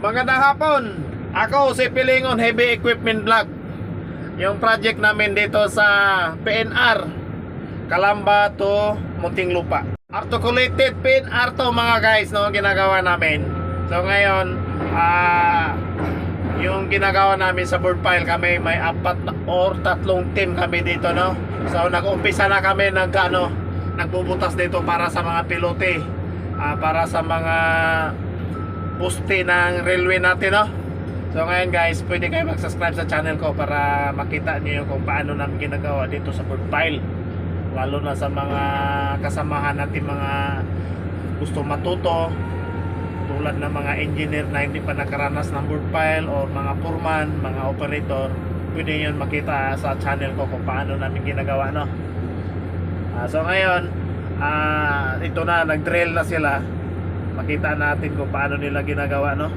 Magandang hapon. Ako si Pilingon Heavy Equipment Vlog. Yung project namin dito sa PNR Kalamba to Muntinlupa. Articulated PNR to mga guys no ginagawa namin. So ngayon ah yung ginagawa namin sa board file kami may apat or tatlong team kami dito no. So nag-umpisa na kami nag ano nagbubutas dito para sa mga pilote ah, para sa mga poste ng railway natin no. So ngayon guys, pwede kayo mag-subscribe sa channel ko para makita niyo kung paano namin ginagawa dito sa board file. Lalo na sa mga kasamahan natin mga gusto matuto tulad ng mga engineer na hindi pa nakaranas ng board file or mga foreman, mga operator, pwede yun makita sa channel ko kung paano namin ginagawa no. Ah, so ngayon, ah, ito na, nag-drill na sila. Makita natin kung paano nila ginagawa no.